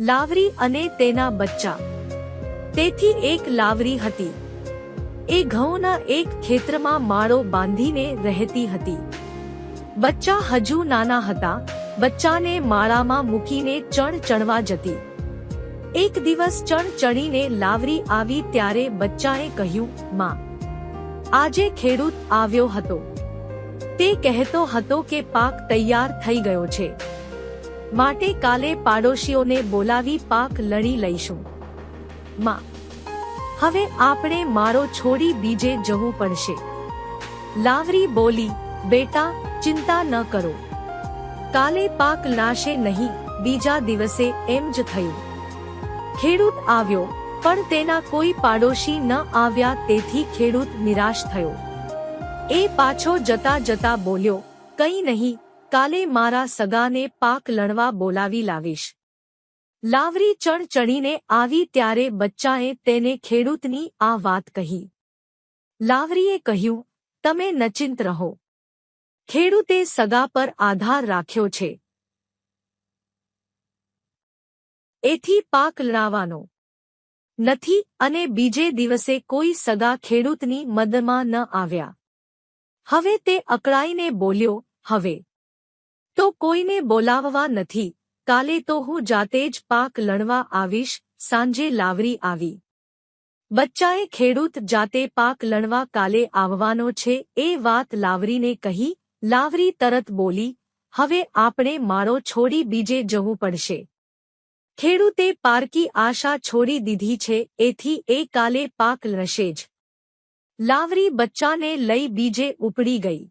લાવરી અને તેના બચ્ચા. તેથી એક લાવરી હતી. એ ઘઉંના એક ખેતરમાં માળો બાંધીને રહેતી હતી. બચ્ચા હજુ નાના હતા. બચ્ચાને માળામાં મૂકીને ચણ ચણવા જતી. એક દિવસ ચણ ચણીને લાવરી આવી ત્યારે બચ્ચાએ કહ્યું, માં, આજે ખેડૂત આવ્યો હતો. તે કહેતો હતો કે પાક તૈયાર થઈ ગયો છે. માટે કાલે પાડોશીઓને બોલાવી પાક લણી લઈશું. માં, હવે આપણે મારો છોડી બીજે જવું પડશે. લાવરી બોલી, બેટા, ચિંતા ન કરો. કાલે પાક લાશે નહીં, બીજા દિવસે એમ જ થયું. ખેડૂત આવ્યો, પણ તેના કોઈ પાડોશી ન આવ્યા તેથી ખેડૂત નિરાશ થયો. એ પાછો જતા જતા બોલ્યો, કંઈ નહીં કાલે મારા સગાને પાક લણવા બોલાવી લાવીશ. લાવરી ચણ ચણીને આવી ત્યારે બચ્ચાએ તેને ખેડૂતની આ વાત કહી. લાવરીએ કહ્યું, તમે નચિંત રહો. ખેડૂતે સગા પર આધાર રાખ્યો છે. એથી પાક લણાવવાનો નથી અને બીજે દિવસે કોઈ સગા ખેડૂતની મદમાં ન આવ્યા. હવે તે અકળાઈને બોલ્યો, હવે તો કોઈને બોલાવવા નથી. કાલે તો હું જાતે જ પાક લણવા આવીશ, સાંજે લાવરી આવી. બચ્ચાએ ખેડૂત જાતે પાક લણવા કાલે આવવાનો છે, એ વાત લાવરીને કહી, લાવરી તરત બોલી, હવે આપણે મારો છોડી બીજે જવું પડશે. ખેડૂતે પારકી આશા છોડી દીધી છે, એથી એ કાલે પાક લણશે જ. લાવરી બચ્ચાને લઈ બીજે ઉપડી ગઈ.